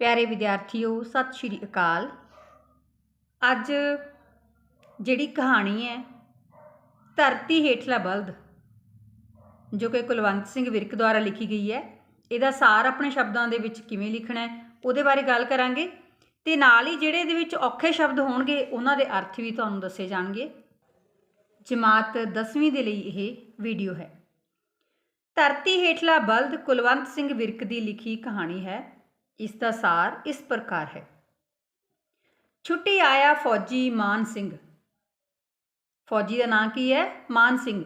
ਪਿਆਰੇ ਵਿਦਿਆਰਥੀਓ, ਸਤਿ ਸ਼੍ਰੀ ਅਕਾਲ। ਅੱਜ ਜਿਹੜੀ ਕਹਾਣੀ ਹੈ, ਧਰਤੀ ਹੇਠਲਾ ਬਲਦ, ਜੋ ਕਿ ਕੁਲਵੰਤ ਸਿੰਘ ਵਿਰਕ ਦੁਆਰਾ ਲਿਖੀ ਗਈ ਹੈ, ਇਹਦਾ ਸਾਰ ਆਪਣੇ ਸ਼ਬਦਾਂ ਦੇ ਵਿੱਚ ਕਿਵੇਂ ਲਿਖਣਾ ਹੈ, ਉਹਦੇ ਬਾਰੇ ਗੱਲ ਕਰਾਂਗੇ ਤੇ ਨਾਲ ਹੀ ਜਿਹੜੇ ਇਹਦੇ ਵਿੱਚ ਔਖੇ ਸ਼ਬਦ ਹੋਣਗੇ, ਉਹਨਾਂ ਦੇ ਅਰਥ ਵੀ ਤੁਹਾਨੂੰ ਦੱਸੇ ਜਾਣਗੇ। ਜਮਾਤ 10ਵੀਂ ਦੇ ਲਈ ਇਹ ਵੀਡੀਓ ਹੈ। ਧਰਤੀ ਹੇਠਲਾ ਬਲਦ ਕੁਲਵੰਤ ਸਿੰਘ ਵਿਰਕ ਦੀ ਲਿਖੀ ਕਹਾਣੀ ਹੈ ਇਸ ਦਾ ਸਾਰ ਇਸ ਪ੍ਰਕਾਰ ਹੈ। ਛੁੱਟੀ ਆਇਆ ਫੌਜੀ ਮਾਨ ਸਿੰਘ। ਫੌਜੀ ਦਾ ਨਾਂ ਕੀ ਹੈ? ਮਾਨ ਸਿੰਘ।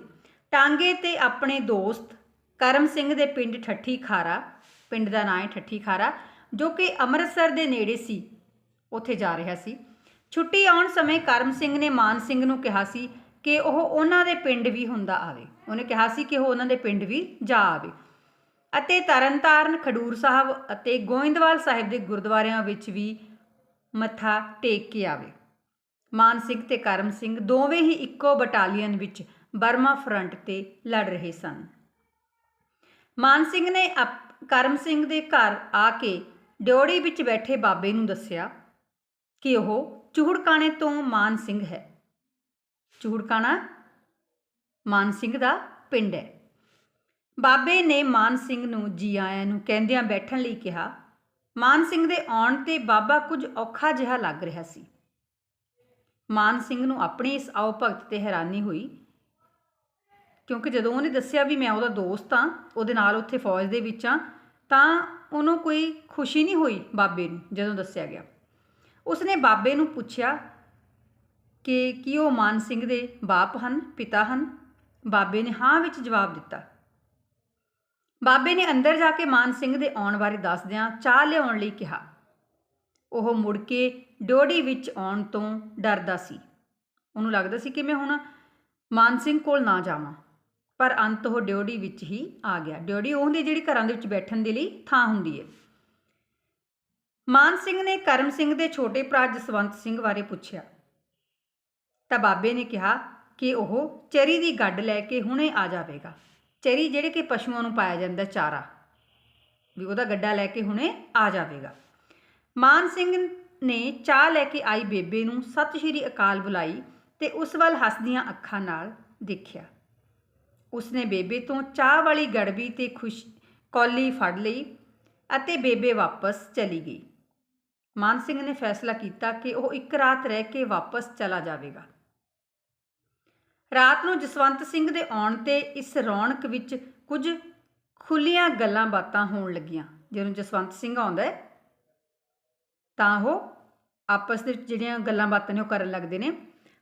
ਟਾਂਗੇ ਤੇ ਆਪਣੇ ਦੋਸਤ ਕਰਮ ਸਿੰਘ ਦੇ ਪਿੰਡ ਠੱਠੀ ਖਾਰਾ, ਪਿੰਡ ਦਾ ਨਾਂ ਹੈ ਠੱਠੀ ਖਾਰਾ, ਜੋ ਕਿ ਅੰਮ੍ਰਿਤਸਰ ਦੇ ਨੇੜੇ ਸੀ, ਉੱਥੇ ਜਾ ਰਿਹਾ ਸੀ। ਛੁੱਟੀ ਆਉਣ ਸਮੇਂ ਕਰਮ ਸਿੰਘ ਨੇ ਮਾਨ ਸਿੰਘ ਨੂੰ ਕਿਹਾ ਸੀ ਕਿ ਉਹ ਉਹਨਾਂ ਦੇ ਪਿੰਡ ਵੀ ਹੁੰਦਾ ਆਵੇ। ਉਹਨੇ ਕਿਹਾ ਸੀ ਕਿ ਉਹ ਉਹਨਾਂ ਦੇ ਪਿੰਡ ਵੀ ਜਾ ਆਵੇ। ਅਤੇ ਤਰਨਤਾਰਨ ਖਡੂਰ ਸਾਹਿਬ ਅਤੇ ਗੋਇੰਦਵਾਲ ਸਾਹਿਬ ਦੇ ਗੁਰਦੁਆਰਿਆਂ ਵਿੱਚ ਵੀ ਮੱਥਾ ਟੇਕ ਕੇ ਆਵੇ। ਮਾਨ ਸਿੰਘ ਤੇ ਕਰਮ ਸਿੰਘ ਦੋਵੇਂ ਹੀ ਇੱਕੋ ਬਟਾਲੀਅਨ ਵਿੱਚ ਬਰਮਾ ਫਰੰਟ ਤੇ ਲੜ ਰਹੇ ਸਨ। ਮਾਨ ਸਿੰਘ ਨੇ ਅਪ- ਕਰਮ ਸਿੰਘ ਦੇ ਘਰ ਆ ਕੇ ਡਿਓੜੀ ਵਿੱਚ ਬੈਠੇ ਬਾਬੇ ਨੂੰ ਦੱਸਿਆ ਕਿ ਉਹ ਚੂਹੜਕਾਣੇ ਤੋਂ ਮਾਨ ਸਿੰਘ ਹੈ। ਚੂਹੜਕਾਣਾ ਮਾਨ ਸਿੰਘ ਦਾ ਪਿੰਡ ਹੈ। ਬਾਬੇ ਨੇ ਮਾਨ ਸਿੰਘ ਨੂੰ ਜੀ ਆਇਆਂ ਨੂੰ ਕਹਿੰਦਿਆਂ ਬੈਠਣ ਲਈ ਕਿਹਾ, ਮਾਨ ਸਿੰਘ ਦੇ ਆਉਣ ਤੇ ਬਾਬਾ ਕੁਝ ਔਖਾ ਜਿਹਾ ਲੱਗ ਰਿਹਾ ਸੀ। ਮਾਨ ਸਿੰਘ ਨੂੰ ਆਪਣੀ ਇਸ ਆਓ ਭਗਤ ਤੇ ਹੈਰਾਨੀ ਹੋਈ, ਕਿਉਂਕਿ ਜਦੋਂ ਉਹਨੇ ਦੱਸਿਆ ਵੀ ਮੈਂ ਉਹਦਾ ਦੋਸਤ ਆ ਉਹਦੇ ਨਾਲ ਉੱਥੇ ਫੌਜ ਦੇ ਵਿੱਚ ਆ ਤਾਂ ਉਹਨੂੰ ਕੋਈ ਖੁਸ਼ੀ ਨਹੀਂ ਹੋਈ ਬਾਬੇ ਨੂੰ ਜਦੋਂ ਦੱਸਿਆ ਗਿਆ। ਉਸਨੇ ਬਾਬੇ ਨੂੰ ਪੁੱਛਿਆ ਕਿ ਕੀ ਉਹ ਮਾਨ ਸਿੰਘ ਦੇ ਬਾਪ ਹਨ, ਪਿਤਾ ਹਨ? ਬਾਬੇ ਨੇ ਹਾਂ ਵਿੱਚ ਜਵਾਬ ਦਿੱਤਾ। ਬਾਬੇ ਨੇ ਅੰਦਰ ਜਾ ਕੇ ਮਾਨ ਸਿੰਘ ਦੇ ਆਉਣ ਬਾਰੇ ਦੱਸਦਿਆਂ ਚਾਹ ਲਿਆਉਣ ਲਈ ਕਿਹਾ। ਉਹ ਮੁੜ ਕੇ ਡੋੜੀ ਵਿੱਚ ਆਉਣ ਤੋਂ ਡਰਦਾ ਸੀ। ਉਹਨੂੰ ਲੱਗਦਾ ਸੀ ਕਿ ਮੈਂ ਹੁਣ ਮਾਨ ਸਿੰਘ ਕੋਲ ਨਾ ਜਾਵਾਂ। ਪਰ ਅੰਤ ਉਹ ਡਿਓੜੀ ਵਿੱਚ ਹੀ ਆ ਗਿਆ। ਡਿਓੜੀ ਉਹਦੀ ਜਿਹੜੀ ਘਰਾਂ ਦੇ ਵਿੱਚ ਬੈਠਣ ਦੇ ਲਈ ਥਾਂ ਹੁੰਦੀ ਹੈ ਮਾਨ ਸਿੰਘ ਨੇ ਕਰਮ ਸਿੰਘ ਦੇ ਛੋਟੇ ਭਰਾ ਜਸਵੰਤ ਸਿੰਘ ਬਾਰੇ ਪੁੱਛਿਆ। ਤਾਂ ਬਾਬੇ ਨੇ ਕਿਹਾ ਕਿ ਉਹ ਚਰੀ ਦੀ ਗੱਡ ਲੈ ਕੇ ਹੁਣੇ ਆ ਜਾਵੇਗਾ। ਚਰੀ ਜਿਹੜੇ ਕਿ ਪਸ਼ੂਆਂ ਨੂੰ ਪਾਇਆ ਜਾਂਦਾ ਚਾਰਾ, ਵੀ ਉਹਦਾ ਗੱਡਾ ਲੈ ਕੇ ਹੁਣੇ ਆ ਜਾਵੇਗਾ। ਮਾਨ ਸਿੰਘ ਨੇ ਚਾਹ ਲੈ ਕੇ ਆਈ ਬੇਬੇ ਨੂੰ, ਸਤਿ ਸ਼੍ਰੀ ਅਕਾਲ ਬੁਲਾਈ ਤੇ ਉਸ ਵੱਲ ਹੱਸਦੀਆਂ ਅੱਖਾਂ ਨਾਲ ਦੇਖਿਆ। ਉਸਨੇ ਬੇਬੇ ਤੋਂ ਚਾਹ ਵਾਲੀ ਗੜਬੀ ਤੇ ਖੁਸ਼ ਕੌਲੀ ਫੜ ਲਈ ਅਤੇ ਬੇਬੇ ਵਾਪਸ ਚਲੀ ਗਈ। ਮਾਨ ਸਿੰਘ ਨੇ ਫੈਸਲਾ ਕੀਤਾ ਕਿ ਉਹ ਇੱਕ ਰਾਤ ਰਹਿ ਕੇ ਵਾਪਸ ਚਲਾ ਜਾਵੇਗਾ। ਰਾਤ ਨੂੰ ਜਸਵੰਤ ਸਿੰਘ ਦੇ ਆਉਣ ਤੇ ਇਸ ਰੌਣਕ ਵਿੱਚ ਕੁਝ ਖੁੱਲੀਆਂ ਗੱਲਾਂ ਬਾਤਾਂ ਹੋਣ ਲੱਗੀਆਂ। ਜਦੋਂ ਜਸਵੰਤ ਸਿੰਘ ਆਉਂਦਾ ਹੈ, ਤਾਂ ਉਹ ਆਪਸ ਦੇ ਵਿੱਚ ਜਿਹੜੀਆਂ ਗੱਲਾਂ ਬਾਤਾਂ ਨੇ ਉਹ ਕਰਨ ਲੱਗਦੇ ਨੇ।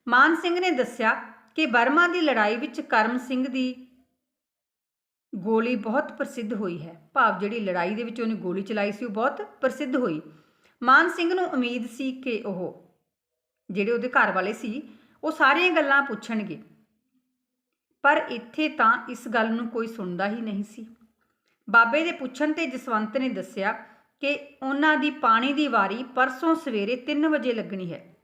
ਮਾਨ ਸਿੰਘ ਨੇ ਦੱਸਿਆ ਕਿ ਬਰਮਾ ਦੀ ਲੜਾਈ ਵਿੱਚ ਕਰਮ ਸਿੰਘ ਦੀ ਗੋਲੀ ਬਹੁਤ ਪ੍ਰਸਿੱਧ ਹੋਈ ਹੈ। ਭਾਵ ਜਿਹੜੀ ਲੜਾਈ ਦੇ ਵਿੱਚ ਉਹਨੇ ਗੋਲੀ ਚਲਾਈ ਸੀ, ਉਹ ਬਹੁਤ ਪ੍ਰਸਿੱਧ ਹੋਈ। ਮਾਨ ਸਿੰਘ ਨੂੰ ਉਮੀਦ ਸੀ ਕਿ ਉਹ ਜਿਹੜੇ ਉਹਦੇ ਘਰ ਵਾਲੇ ਸੀ, ਉਹ ਸਾਰੀਆਂ ਗੱਲਾਂ ਪੁੱਛਣਗੇ। ਪਰ ਇੱਥੇ ਤਾਂ ਇਸ ਗੱਲ ਨੂੰ ਕੋਈ ਸੁਣਦਾ ਹੀ ਨਹੀਂ ਸੀ। ਬਾਬੇ ਦੇ ਪੁੱਛਣ ਤੇ ਜਸਵੰਤ ਨੇ ਦੱਸਿਆ ਕਿ ਉਹਨਾਂ ਦੀ ਪਾਣੀ ਦੀ ਵਾਰੀ ਪਰਸੋਂ ਸਵੇਰੇ 3 ਵਜੇ ਲੱਗਣੀ ਹੈ।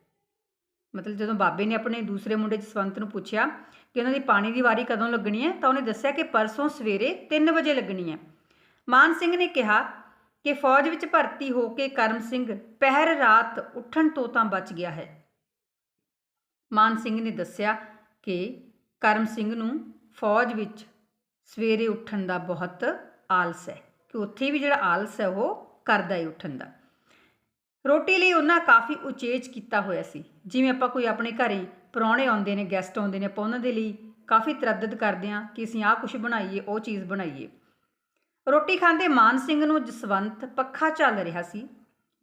ਮਤਲਬ ਜਦੋਂ ਬਾਬੇ ਨੇ ਆਪਣੇ ਦੂਸਰੇ ਮੁੰਡੇ ਜਸਵੰਤ ਨੂੰ ਪੁੱਛਿਆ ਕਿ ਉਹਨਾਂ ਦੀ ਪਾਣੀ ਦੀ ਵਾਰੀ ਕਦੋਂ ਲੱਗਣੀ ਹੈ, ਤਾਂ ਉਹਨੇ ਦੱਸਿਆ ਕਿ ਪਰਸੋਂ ਸਵੇਰੇ 3 ਵਜੇ ਲੱਗਣੀ ਹੈ। ਮਾਨ ਸਿੰਘ ਨੇ ਕਿਹਾ ਕਿ ਫੌਜ ਵਿੱਚ ਭਰਤੀ ਹੋ ਕੇ ਕਰਮ ਸਿੰਘ ਪਹਿਰ ਰਾਤ ਉੱਠਣ ਤੋਂ ਤਾਂ ਬਚ ਗਿਆ ਹੈ। ਮਾਨ ਸਿੰਘ ਨੇ ਦੱਸਿਆ ਕਿ ਕਰਮ ਸਿੰਘ ਨੂੰ ਫੌਜ ਵਿੱਚ ਸਵੇਰੇ ਉੱਠਣ ਦਾ ਬਹੁਤ ਆਲਸ ਹੈ ਕਿ ਉੱਥੇ ਵੀ ਜਿਹੜਾ ਆਲਸ ਹੈ ਉਹ ਕਰਦਾ ਹੈ ਉੱਠਣ ਦਾ। ਰੋਟੀ ਲਈ ਉਹਨਾਂ ਕਾਫੀ ਉਚੇਚ ਕੀਤਾ ਹੋਇਆ ਸੀ। ਜਿਵੇਂ ਆਪਾਂ ਕੋਈ ਆਪਣੇ ਘਰ ਹੀ ਪ੍ਰਾਹੁਣੇ ਆਉਂਦੇ ਨੇ ਗੈਸਟ ਆਉਂਦੇ ਨੇ, ਆਪਾਂ ਉਹਨਾਂ ਦੇ ਲਈ ਕਾਫੀ ਤਰੱਦਦ ਕਰਦੇ ਹਾਂ ਕਿ ਅਸੀਂ ਆਹ ਕੁਝ ਬਣਾਈਏ, ਉਹ ਚੀਜ਼ ਬਣਾਈਏ। ਰੋਟੀ ਖਾਂਦੇ ਮਾਨ ਸਿੰਘ ਨੂੰ ਜਸਵੰਤ ਪੱਖਾ ਚੱਲ ਰਿਹਾ ਸੀ।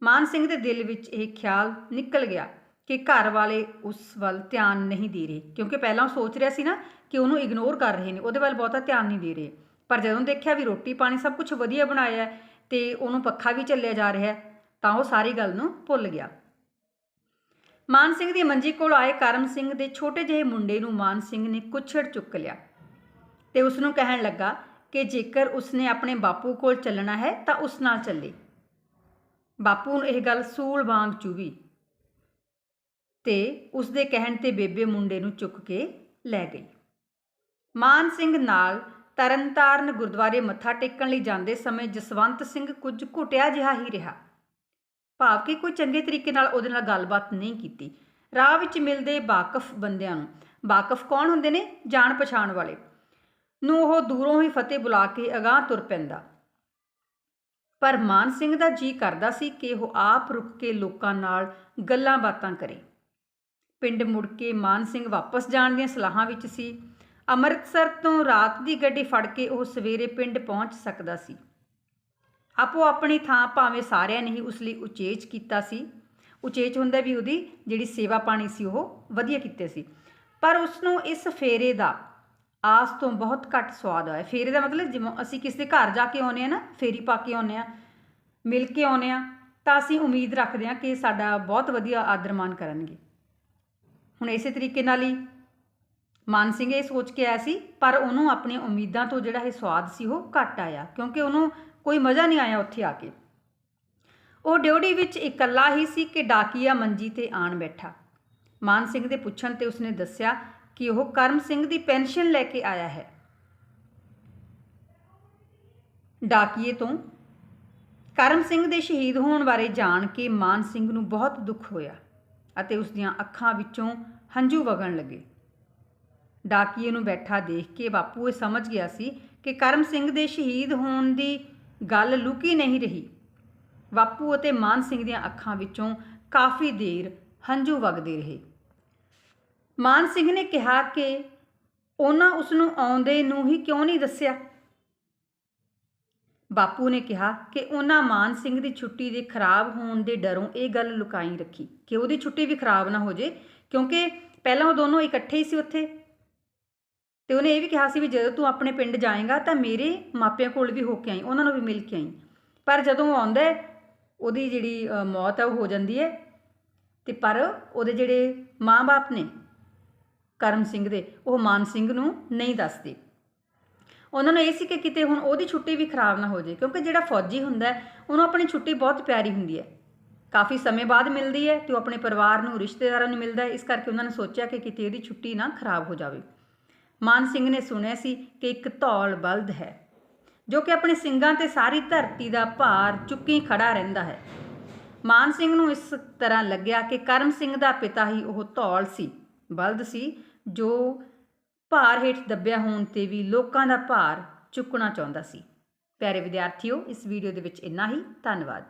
ਮਾਨ ਸਿੰਘ ਦੇ ਦਿਲ ਵਿੱਚ ਇਹ ਖਿਆਲ ਨਿਕਲ ਗਿਆ ਕਿ ਘਰ ਵਾਲੇ ਉਸ ਵੱਲ ਧਿਆਨ ਨਹੀਂ ਦੇ ਰਹੇ। ਕਿਉਂਕਿ ਪਹਿਲਾਂ ਉਹ ਸੋਚ ਰਿਹਾ ਸੀ ਨਾ ਕਿ ਉਹਨੂੰ ਇਗਨੋਰ ਕਰ ਰਹੇ ਨੇ, ਉਹਦੇ ਵੱਲ ਬਹੁਤਾ ਧਿਆਨ ਨਹੀਂ ਦੇ ਰਹੇ। ਪਰ ਜਦੋਂ ਦੇਖਿਆ ਵੀ ਰੋਟੀ ਪਾਣੀ ਸਭ ਕੁਝ ਵਧੀਆ ਬਣਾਇਆ ਹੈ ਤੇ ਉਹਨੂੰ ਪੱਖਾ ਵੀ ਚੱਲਿਆ ਜਾ ਰਿਹਾ ਤਾਂ ਉਹ ਸਾਰੀ ਗੱਲ ਨੂੰ ਭੁੱਲ ਗਿਆ। ਮਾਨ ਸਿੰਘ ਦੀ ਮੰਜੀ ਕੋਲ ਆਏ ਕਰਮ ਸਿੰਘ ਦੇ ਛੋਟੇ ਜਿਹੇ ਮੁੰਡੇ ਨੂੰ ਮਾਨ ਸਿੰਘ ਨੇ ਕੁੱਛੜ ਚੁੱਕ ਲਿਆ ਤੇ ਉਸ ਨੂੰ ਕਹਿਣ ਲੱਗਾ ਕਿ ਜੇਕਰ ਉਸਨੇ ਆਪਣੇ ਬਾਪੂ ਕੋਲ ਚੱਲਣਾ ਹੈ ਤਾਂ ਉਸ ਨਾਲ ਚੱਲੇ। ਬਾਪੂ ਨੂੰ ਇਹ ਗੱਲ ਸੂਲ ਵਾਂਗ ਚੁਭੀ ਤੇ ਉਸ ਦੇ ਕਹਿਣ ਤੇ ਬੇਬੇ ਮੁੰਡੇ ਨੂੰ ਚੁੱਕ ਕੇ ਲੈ ਗਈ। ਮਾਨ ਸਿੰਘ ਨਾਲ ਤਰਨਤਾਰਨ ਗੁਰਦੁਆਰੇ ਮੱਥਾ ਟੇਕਣ ਲਈ ਜਾਂਦੇ ਸਮੇਂ ਜਸਵੰਤ ਸਿੰਘ ਕੁਝ ਘੁਟਿਆ ਜਿਹਾ ਹੀ ਰਿਹਾ। ਭਾਵ ਕਿ ਕੋਈ ਚੰਗੇ ਤਰੀਕੇ ਨਾਲ ਉਹਦੇ ਨਾਲ ਗੱਲਬਾਤ ਨਹੀਂ ਕੀਤੀ। ਰਾਹ ਵਿੱਚ ਮਿਲਦੇ ਬਾਕਫ ਬੰਦਿਆਂ ਨੂੰ, ਬਾਕਫ ਕੌਣ ਹੁੰਦੇ ਨੇ? ਜਾਣ ਪਛਾਣ ਵਾਲੇ ਨੂੰ ਉਹ ਦੂਰੋਂ ਹੀ ਫਤਿਹ ਬੁਲਾ ਕੇ ਅਗਾਹ ਤੁਰ ਪੈਂਦਾ। ਪਰ ਮਾਨ ਸਿੰਘ ਦਾ ਜੀ ਕਰਦਾ ਸੀ ਕਿ ਉਹ ਆਪ ਰੁਕ ਕੇ ਲੋਕਾਂ ਨਾਲ ਗੱਲਾਂ ਬਾਤਾਂ ਕਰੇ। ਪਿੰਡ ਮੁੜ ਕੇ ਮਾਨ ਸਿੰਘ ਵਾਪਸ ਜਾਣ ਦੀਆਂ ਸਲਾਹਾਂ ਵਿੱਚ ਸੀ। ਅੰਮ੍ਰਿਤਸਰ ਤੋਂ ਰਾਤ ਦੀ ਗੱਡੀ ਫੜ ਕੇ ਉਹ ਸਵੇਰੇ ਪਿੰਡ ਪਹੁੰਚ ਸਕਦਾ ਸੀ। ਆਪੋ ਆਪਣੀ ਥਾਂ ਭਾਵੇਂ ਸਾਰਿਆਂ ਨੇ ਹੀ ਉਸ ਲਈ ਉਚੇਚ ਕੀਤਾ ਸੀ। ਉਚੇਚ ਹੁੰਦਾ ਵੀ ਉਹਦੀ ਜਿਹੜੀ ਸੇਵਾ ਪਾਣੀ ਸੀ ਉਹ ਵਧੀਆ ਕੀਤੇ ਸੀ। ਪਰ ਉਸ ਨੂੰ ਇਸ ਫੇਰੇ ਦਾ ਆਸ ਤੋਂ ਬਹੁਤ ਘੱਟ ਸਵਾਦ ਆਇਆ। ਫੇਰੇ ਦਾ ਮਤਲਬ ਜਿਵੇਂ ਅਸੀਂ ਕਿਸੇ ਦੇ ਘਰ ਜਾ ਕੇ ਆਉਂਦੇ ਆ ਨਾ, ਫੇਰੀ ਪਾ ਕੇ ਆਉਂਦੇ ਆ ਮਿਲ ਕੇ ਆਉਂਦੇ ਆ ਤਾਂ ਅਸੀਂ ਉਮੀਦ ਰੱਖਦੇ ਆ ਕਿ ਸਾਡਾ ਬਹੁਤ ਵਧੀਆ ਆਦਰ ਮਾਨ ਕਰਨਗੇ। ਹੁਣ ਇਸੇ ਤਰੀਕੇ ਨਾਲ ਹੀ ਮਾਨ ਸਿੰਘ ਇਹ ਸੋਚ ਕੇ ਆਇਆ ਸੀ, ਪਰ ਉਹਨੂੰ ਆਪਣੀਆਂ ਉਮੀਦਾਂ ਤੋਂ ਜਿਹੜਾ ਇਹ ਸਵਾਦ ਸੀ ਉਹ ਘੱਟ ਆਇਆ, ਕਿਉਂਕਿ ਉਹਨੂੰ ਕੋਈ ਮਜ਼ਾ ਨਹੀਂ ਆਇਆ ਉੱਥੇ ਆ ਕੇ। ਉਹ ਡਿਊਟੀ ਵਿੱਚ ਇਕੱਲਾ ਹੀ ਸੀ ਕਿ ਡਾਕੀਆ ਮੰਜੀ ਤੇ ਆਣ ਬੈਠਾ। ਮਾਨ ਸਿੰਘ ਦੇ ਪੁੱਛਣ ਤੇ ਉਸਨੇ ਦੱਸਿਆ ਕਿ ਉਹ ਕਰਮ ਸਿੰਘ ਦੀ ਪੈਨਸ਼ਨ ਲੈ ਕੇ ਆਇਆ ਹੈ। ਡਾਕੀਏ ਤੋਂ ਕਰਮ ਸਿੰਘ ਦੇ ਸ਼ਹੀਦ ਹੋਣ ਬਾਰੇ ਜਾਣ ਕੇ ਮਾਨ ਸਿੰਘ ਨੂੰ ਬਹੁਤ ਦੁੱਖ ਹੋਇਆ। ਅਤੇ ਉਸ ਦੀਆਂ ਅੱਖਾਂ ਵਿੱਚੋਂ ਹੰਝੂ ਵਗਣ ਲੱਗੇ। ਡਾਕੀਏ ਨੂੰ ਬੈਠਾ ਦੇਖ ਕੇ ਬਾਪੂ ਇਹ ਸਮਝ ਗਿਆ ਸੀ ਕਿ ਕਰਮ ਸਿੰਘ ਦੇ ਸ਼ਹੀਦ ਹੋਣ ਦੀ ਗੱਲ ਲੁਕੀ ਨਹੀਂ ਰਹੀ। ਬਾਪੂ ਅਤੇ ਮਾਨ ਸਿੰਘ ਦੀਆਂ ਅੱਖਾਂ ਵਿੱਚੋਂ ਕਾਫੀ ਦੇਰ ਹੰਝੂ ਵਗਦੇ ਰਹੇ। ਮਾਨ ਸਿੰਘ ਨੇ ਕਿਹਾ ਕਿ ਉਹਨਾਂ ਉਸ ਨੂੰ ਆਉਂਦੇ ਨੂੰ ਹੀ ਕਿਉਂ ਨਹੀਂ ਦੱਸਿਆ? ਬਾਪੂ ਨੇ ਕਿਹਾ ਕਿ ਉਹਨਾਂ ਮਾਨ ਸਿੰਘ ਦੀ ਛੁੱਟੀ ਦੇ ਖਰਾਬ ਹੋਣ ਦੇ ਡਰੋਂ ਇਹ ਗੱਲ ਲੁਕਾਈ ਰੱਖੀ ਕਿ ਉਹਦੀ ਛੁੱਟੀ ਵੀ ਖਰਾਬ ਨਾ ਹੋ ਜੇ, ਕਿਉਂਕਿ ਪਹਿਲਾਂ ਉਹ ਦੋਨੋਂ ਇਕੱਠੇ ਹੀ ਸੀ ਉੱਥੇ। ਤੇ ਉਹਨੇ ਇਹ ਵੀ ਕਿਹਾ ਸੀ ਵੀ ਜਦੋਂ ਤੂੰ ਆਪਣੇ ਪਿੰਡ ਜਾਏਗਾ ਤਾਂ ਮੇਰੇ ਮਾਪਿਆਂ ਕੋਲ ਵੀ ਹੋ ਕੇ ਆਈ, ਉਹਨਾਂ ਨੂੰ ਵੀ ਮਿਲ ਕੇ ਆਈ। ਪਰ ਜਦੋਂ ਉਹ ਆਉਂਦਾ ਉਹਦੀ ਜਿਹੜੀ ਮੌਤ ਹੈ ਉਹ ਹੋ ਜਾਂਦੀ ਹੈ। ਤੇ ਪਰ ਉਹਦੇ ਜਿਹੜੇ ਮਾਂ-ਬਾਪ ਨੇ ਕਰਮ ਸਿੰਘ ਦੇ, ਉਹ ਮਾਨ ਸਿੰਘ ਨੂੰ ਨਹੀਂ ਦੱਸਦੇ। ਉਹਨਾਂ ਨੂੰ ਇਹ ਸੀ ਕਿ ਕਿਤੇ ਹੁਣ ਉਹਦੀ ਛੁੱਟੀ ਵੀ ਖਰਾਬ ਨਾ ਹੋ ਜਾਏ, ਕਿਉਂਕਿ ਜਿਹੜਾ ਫੌਜੀ ਹੁੰਦਾ ਉਹਨੂੰ ਆਪਣੀ ਛੁੱਟੀ ਬਹੁਤ ਪਿਆਰੀ ਹੁੰਦੀ ਹੈ। ਕਾਫੀ ਸਮੇਂ ਬਾਅਦ ਮਿਲਦੀ ਹੈ ਤੇ ਉਹ ਆਪਣੇ ਪਰਿਵਾਰ ਨੂੰ, ਰਿਸ਼ਤੇਦਾਰਾਂ ਨੂੰ ਮਿਲਦਾ ਇਸ ਕਰਕੇ ਉਹਨਾਂ ਨੇ ਸੋਚਿਆ ਕਿ ਕਿਤੇ ਇਹਦੀ ਛੁੱਟੀ ਨਾ ਖਰਾਬ ਹੋ ਜਾਵੇ। ਮਾਨ ਸਿੰਘ ਨੇ ਸੁਣਿਆ ਸੀ ਕਿ ਇੱਕ ਧੌਲ ਬਲਦ ਹੈ, ਜੋ ਕਿ ਆਪਣੇ ਸਿੰਘਾਂ ਤੇ ਸਾਰੀ ਧਰਤੀ ਦਾ ਭਾਰ ਚੁੱਕੀ ਖੜਾ ਰਹਿੰਦਾ ਹੈ। ਮਾਨ ਸਿੰਘ ਨੂੰ ਇਸ ਤਰ੍ਹਾਂ ਲੱਗਿਆ ਕਿ ਕਰਮ ਸਿੰਘ ਦਾ ਪਿਤਾ ਹੀ ਉਹ ਧੌਲ ਸੀ, ਬਲਦ ਸੀ, ਜੋ ਭਾਰ ਹੇਠ ਦੱਬਿਆ ਹੋਣ ਤੇ ਵੀ ਲੋਕਾਂ ਦਾ ਭਾਰ ਚੁੱਕਣਾ ਚਾਹੁੰਦਾ ਸੀ। ਪਿਆਰੇ ਵਿਦਿਆਰਥੀਓ, ਇਸ ਵੀਡੀਓ ਦੇ ਵਿੱਚ ਇੰਨਾ ਹੀ। ਧੰਨਵਾਦ।